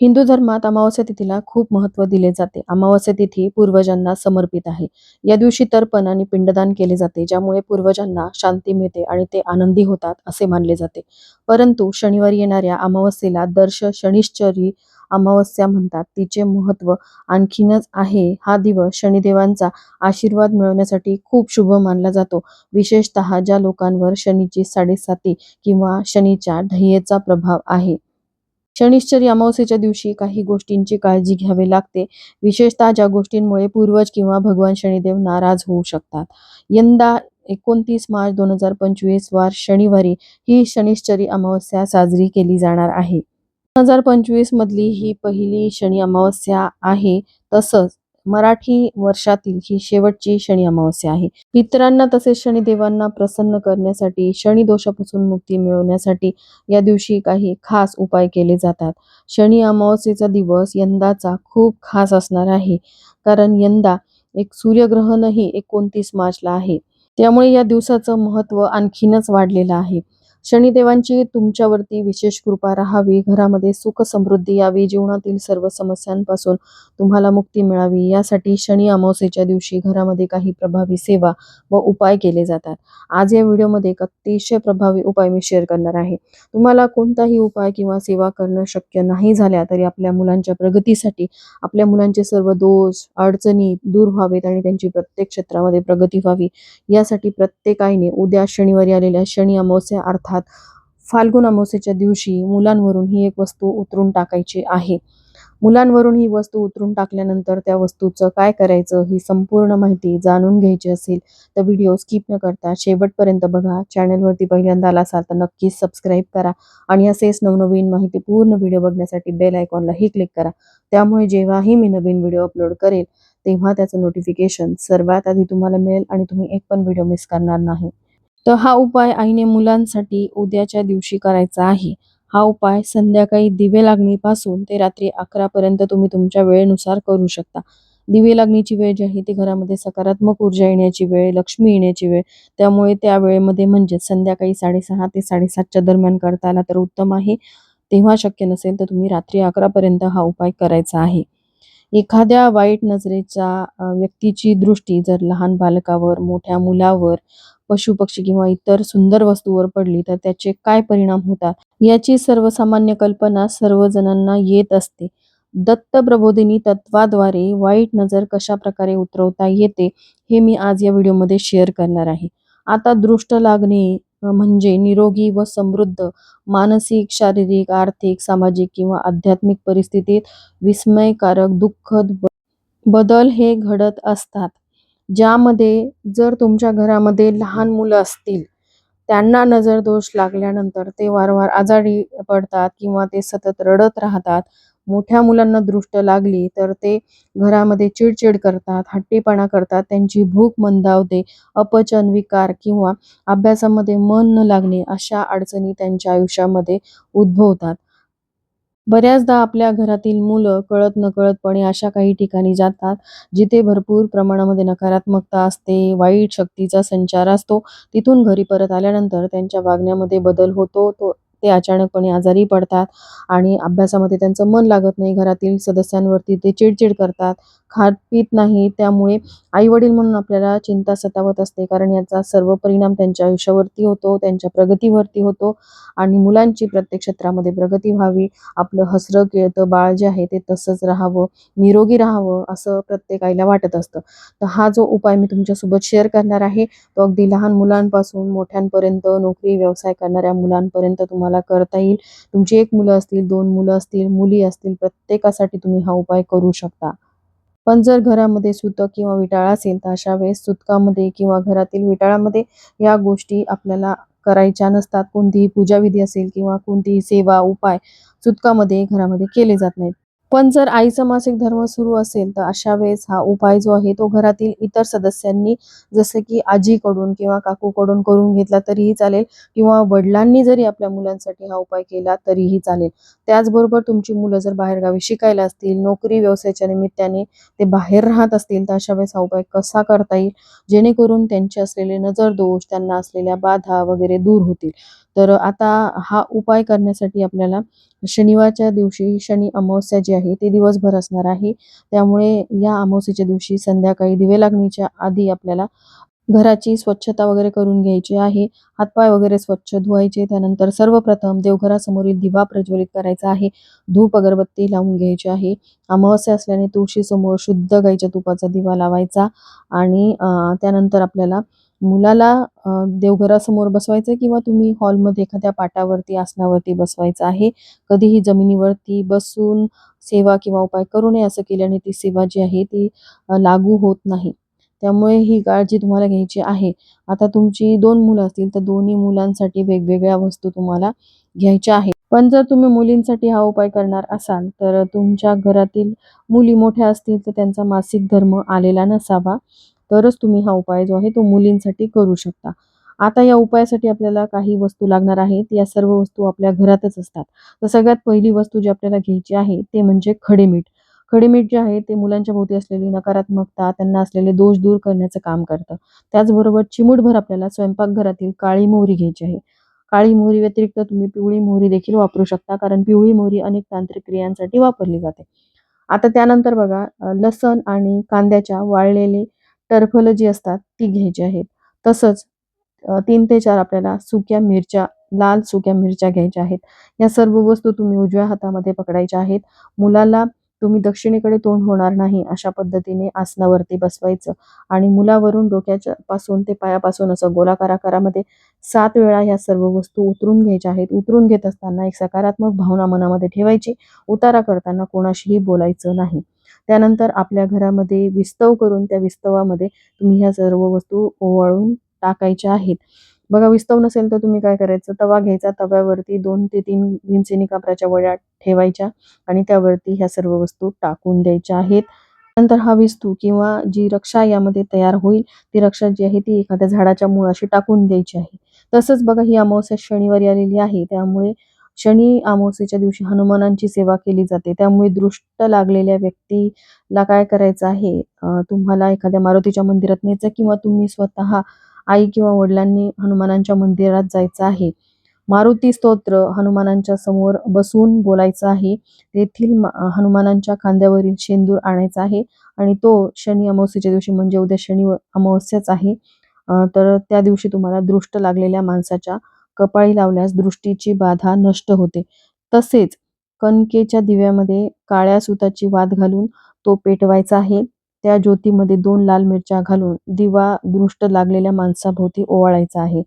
हिंदू धर्मात अमावस्या तिथीला खूप महत्त्व दिले जाते. अमावस्या तिथी पूर्वजांना समर्पित आहे. या दिवशी तर्पण आणि पिंडदान केले जाते ज्यामुळे पूर्वजांना शांती मिळते आणि ते आनंदी होतात असे मानले जाते. परंतु शनिवारी येणाऱ्या अमावस्येला दर्श शनिश्चरी अमावस्या म्हणतात. तिचे महत्त्व आणखीनच आहे. हा दिवस शनिदेवांचा आशीर्वाद मिळवण्यासाठी खूप शुभ मानला जातो. विशेषतः ज्या लोकांवर शनीची साडेसाती किंवा शनीच्या ढय्येचा प्रभाव आहे. शनिश्चरी अमावस्येच्या दिवशी काही गोष्टींची काळजी घ्यावी लागते. विशेषतः ज्या गोष्टींमुळे पूर्वज किंवा भगवान शनिदेव नाराज होऊ शकतात. यंदा एकोणतीस मार्च दोन हजार पंचवीस वार शनिवारी ही शनिश्चरी अमावस्या साजरी केली जाणार आहे. दोन हजार पंचवीस मधली ही पहिली शनी अमावस्या आहे. तसंच मराठी वर्षातील ही शेवटची शनी अमावस्या आहे. पितरांना तसेच शनिदेवांना प्रसन्न करण्यासाठी शनी दोषापासून मुक्ती मिळवण्यासाठी या दिवशी काही खास उपाय केले जातात. शनी अमावस्येचा दिवस यंदाचा खूप खास असणार आहे. कारण यंदा एक सूर्यग्रहणही एकोणतीस मार्चला आहे. त्यामुळे या दिवसाचं महत्त्व आणखीनच वाढलेलं आहे. शनिदेवांची तुमच्यावरती विशेष कृपा राहावी. घरामध्ये सुख समृद्धी यावी. जीवनातील सर्व समस्यांपासून तुम्हाला मुक्ती मिळावी. यासाठी शनी अमावस्येच्या दिवशी घरामध्ये काही प्रभावी सेवा व उपाय केले जातात. आज या व्हिडिओमध्ये एक अतिशय प्रभावी उपाय मी शेअर करणार आहे. तुम्हाला कोणताही उपाय किंवा सेवा करणं शक्य नाही झाल्या तरी आपल्या मुलांच्या प्रगतीसाठी आपल्या मुलांचे सर्व दोष अडचणी दूर व्हावेत आणि त्यांची प्रत्येक क्षेत्रामध्ये प्रगती व्हावी. यासाठी प्रत्येक आईने उद्या शनिवारी आलेल्या शनी अमावस्या अर्थात फाल्गुन अमावस्येच्या दिवशी मुलांवरून ही एक वस्तू उतरून टाकायची आहे. मुलांवरून ही वस्तू उतरून टाकल्यानंतर त्या वस्तूचं काय करायचं ही संपूर्ण माहिती जाणून घ्यायची असेल तर व्हिडिओ स्किप न करता शेवटपर्यंत बघा. चॅनलवरती पहिल्यांदा आला असाल तर नक्कीच सबस्क्राईब करा आणि असेच नवनवीन माहिती पूर्ण व्हिडिओ बघण्यासाठी बेल आयकॉनलाही क्लिक करा. त्यामुळे जेव्हाही मी नवीन व्हिडिओ अपलोड करेल तेव्हा त्याचं नोटिफिकेशन सर्वात आधी तुम्हाला मिळेल आणि तुम्ही एक पण व्हिडिओ मिस करणार नाही. तर हा उपाय आईने मुलांसाठी उद्याच्या दिवशी करायचा आहे. हा उपाय संध्याकाळी दिवे लागणीपासून ते रात्री अकरा पर्यंत तुम्ही तुमच्या वेळेनुसार करू शकता. दिवे लागणीची वेळ जी आहे ती घरामध्ये सकारात्मक ऊर्जा येण्याची वेळ लक्ष्मी येण्याची वेळ त्यामुळे त्या वेळेमध्ये म्हणजे संध्याकाळी साडेसहा ते साडेसातच्या दरम्यान करता आला तर उत्तम आहे. तेव्हा शक्य नसेल तर तुम्ही रात्री अकरा पर्यंत हा उपाय करायचा आहे. एखाद्या वाईट नजरेच्या व्यक्तीची दृष्टी जर लहान बालकावर मोठ्या मुलावर पशु पक्षी किंवा इतर सुंदर वस्तूवर पडली तर त्याचे काय परिणाम होतात? याची सर्वसामान्य कल्पना सर्वजणांना येत असते. दत्त प्रबोधिनी तत्वाद्वारे वाईट नजर कशा प्रकारे उतरवता येते हे मी आज या व्हिडिओमध्ये शेअर करणार आहे. आता दृष्ट लागणे म्हणजे निरोगी व समृद्ध मानसिक शारीरिक आर्थिक सामाजिक किंवा आध्यात्मिक परिस्थितीत विस्मयकारक दुःखद बदल हे घडत असतात. ज्यामध्ये जर तुमच्या घरामध्ये लहान मुलं असतील त्यांना नजर दोष लागल्यानंतर ते वारंवार आजारी पडतात किंवा ते सतत रडत राहतात मोठ्या मुलांना दृष्ट लागली तर ते घरामध्ये चिडचिड करतात हट्टीपणा करतात त्यांची भूक मंदावते अपचन विकार किंवा अभ्यासामध्ये मन न लागणे अशा अडचणी त्यांच्या आयुष्यामध्ये उद्भवतात. बऱ्याचदा आपल्या घरातील मुलं कळत नकळतपणे अशा काही ठिकाणी जातात जिथे भरपूर प्रमाणामध्ये नकारात्मकता असते वाईट शक्तीचा संचार असतो. तिथून घरी परत आल्यानंतर त्यांच्या वागण्यामध्ये बदल होतो तो ते अचानकपणे आजारी पडतात आणि अभ्यासामध्ये त्यांचं मन लागत नाही. घरातील सदस्यांवरती ते चिडचिड करतात. खात पीत नाही. त्यामुळे आई वडील म्हणून आपल्याला चिंता सतावत असते. कारण याचा सर्व परिणाम त्यांच्या आयुष्यावरती होतो त्यांच्या प्रगतीवरती होतो आणि मुलांची प्रत्येक क्षेत्रामध्ये प्रगती व्हावी. आपलं हसरं खेळतं बाळ जे आहे ते तसंच राहावं निरोगी राहावं असं प्रत्येक आईला वाटत असतं. तर हा जो उपाय मी तुमच्यासोबत शेअर करणार आहे तो अगदी लहान मुलांपासून मोठ्यांपर्यंत नोकरी व्यवसाय करणाऱ्या मुलांपर्यंत तुम्हाला करता येईल. तुमची एक मुलं असतील दोन मुलं असतील मुली असतील प्रत्येकासाठी तुम्ही हा उपाय करू शकता. पण जर घरामध्ये सुतक किंवा विटाळा असेल तर अशा वेळेस सुतकामध्ये किंवा घरातील विटाळामध्ये या गोष्टी आपल्याला करायच्या नसतात. कोणतीही पूजाविधी असेल किंवा कोणतीही सेवा उपाय सुतकामध्ये घरामध्ये केले जात नाहीत. पण जर आईचा मासिक धर्म सुरू असेल तर अशा वेळेस हा उपाय जो आहे तो घरातील इतर सदस्यांनी जसे की आजीकडून किंवा काकूकडून करून घेतला तरीही चालेल किंवा वडिलांनी जरी आपल्या मुलांसाठी हा उपाय केला तरीही चालेल. त्याचबरोबर तुमची मुलं जर बाहेरगावी शिकायला असतील नोकरी व्यवसायाच्या निमित्ताने ते बाहेर राहत असतील तर अशा वेळेस हा उपाय कसा करता येईल? जेणेकरून त्यांचे असलेले नजर दोष त्यांना असलेल्या बाधा वगैरे दूर होतील. तर आता हा उपाय करण्यासाठी आपल्याला शनिवारच्या दिवशी शनी अमावस्या जी आहे ती दिवसभर असणार आहे. त्यामुळे या अमावस्येच्या दिवशी संध्याकाळी दिवे लागणीच्या आधी आपल्याला घराची स्वच्छता वगैरे करून घ्यायची आहे. हातपाय वगैरे स्वच्छ धुवायचे त्यानंतर सर्वप्रथम देवघरासमोरील दिवा प्रज्वलित करायचा आहे. धूप अगरबत्ती लावून घ्यायची आहे. अमावस्या असल्याने तुळशीसमोर शुद्ध गाईच्या तुपाचा दिवा लावायचा आणि त्यानंतर आपल्याला मुलाला देवघरासमोर बसवायचं किंवा तुम्ही हॉलमध्ये एखाद्या पाटावरती आसनावरती बसवायचं आहे? कधीही जमिनीवरती बसून सेवा किंवा उपाय करू नये असं केल्याने ती सेवा जी आहे ती लागू होत नाही. त्यामुळे ही काळजी तुम्हाला घ्यायची आहे. आता तुमची दोन मुलं असतील तर दोन्ही मुलांसाठी वेगवेगळ्या वस्तू तुम्हाला घ्यायच्या आहेत. पण जर तुम्ही मुलींसाठी हा उपाय करणार असाल तर तुमच्या घरातील मुली मोठ्या असतील तर त्यांचा मासिक धर्म आलेला नसावा. तरच तुम्ही हा उपाय जो आहे तो मुलींसाठी करू शकता. आता या उपायासाठी आपल्याला काही वस्तू लागणार आहेत. या सर्व वस्तू आपल्या घरातच असतात. तर सगळ्यात पहिली वस्तू जी आपल्याला घ्यायची आहे ते म्हणजे खडेमीठ. खडेमीठ जे आहे ते मुलांच्या भोवती असलेली नकारात्मकता त्यांना असलेले दोष दूर करण्याचं काम करतं. त्याचबरोबर चिमूटभर आपल्याला स्वयंपाकघरातील काळी मोहरी घ्यायची आहे. काळी मोहरी व्यतिरिक्त तुम्ही पिवळी मोहरी देखील वापरू शकता कारण पिवळी मोहरी अनेक तांत्रिक क्रियांसाठी वापरली जाते. आता त्यानंतर बघा लसण आणि कांद्याच्या वाळलेले टरफलं जी असतात ती घ्यायची आहेत. तसंच तीन ते चार आपल्याला सुक्या मिरच्या लाल सुक्या मिरच्या घ्यायच्या आहेत. या सर्व वस्तू तुम्ही उजव्या हातामध्ये पकडायच्या आहेत. मुलाला तुम्ही दक्षिणेकडे तोंड होणार नाही अशा पद्धतीने आसनावरती बसवायचं आणि मुलावरून डोक्याच्या पासून ते पायापासून असं गोलाकार आकारामध्ये सात वेळा ह्या सर्व वस्तू उतरून घ्यायच्या आहेत. उतरून घेत असताना एक सकारात्मक भावना मनामध्ये ठेवायची. उतारा करताना कोणाशीही बोलायचं नाही. त्यानंतर आपल्या घरामध्ये विस्तव करून त्या विस्तवामध्ये तुम्ही ह्या सर्व वस्तू ओवाळून टाकायच्या आहेत. बघा विस्तव नसेल तर तुम्ही काय करायचं? तवा घ्यायचा. तव्यावरती दोन ते तीन भीमसेनी कापराच्या वड्या ठेवायच्या आणि त्यावरती ह्या सर्व वस्तू टाकून द्यायच्या आहेत. नंतर हा विस्तू किंवा जी रक्षा यामध्ये तयार होईल ती रक्षा जी आहे ती एखाद्या झाडाच्या मुळाशी टाकून द्यायची आहे. तसंच बघा ही अमावस्या शनिवारी आलेली आहे. त्यामुळे शनी अमावस्येच्या दिवशी हनुमानांची सेवा केली जाते. त्यामुळे दृष्ट लागलेल्या व्यक्तीला काय करायचं आहे? तुम्हाला एखाद्या मारुतीच्या मंदिरात न्यायचं किंवा तुम्ही स्वतः आई किंवा वडिलांनी हनुमानांच्या मंदिरात जायचं आहे? मारुती स्तोत्र हनुमानांच्या समोर बसून बोलायचं आहे. तेथील हनुमानांच्या खांद्यावरील शेंदूर आणायचा आहे आणि तो शनी अमावस्येच्या दिवशी म्हणजे उद्या शनी अमावस्याच आहे. तर त्या दिवशी तुम्हाला दृष्ट लागलेल्या माणसाच्या कपाळी लावल्यास दृष्टीची बाधा नष्ट होते. तसेच कणकेच्या दिव्यामध्ये काळ्या सुताची वात घालून तो पेटवायचा आहे. त्या ज्योतीमध्ये दोन लाल मिरच्या घालून दिवा दृष्ट लागलेल्या माणसाभोवती ओवाळायचा आहे.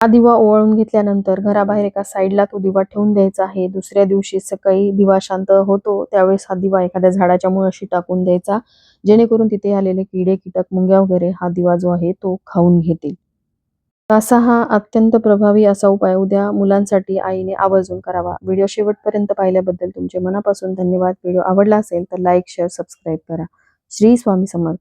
हा दिवा ओवाळून घेतल्यानंतर घराबाहेर एका साईडला तो दिवा ठेवून द्यायचा आहे. दुसऱ्या दिवशी सकाळी दिवा शांत होतो त्यावेळेस हा दिवा एखाद्या झाडाच्या मुळाशी टाकून द्यायचा. जेणेकरून तिथे आलेले किडे कीटक मुंग्या वगैरे हा दिवा जो आहे तो खाऊन घेतील. असा हा अत्यंत प्रभावी असा उपाय उद्या मुलांसाठी आईने आवर्जून करावा. व्हिडिओ शेवटपर्यंत पाहिल्याबद्दल तुमचे मनापासून धन्यवाद. व्हिडिओ आवडला असेल तर लाईक शेअर सबस्क्राईब करा. श्री स्वामी समर्थ.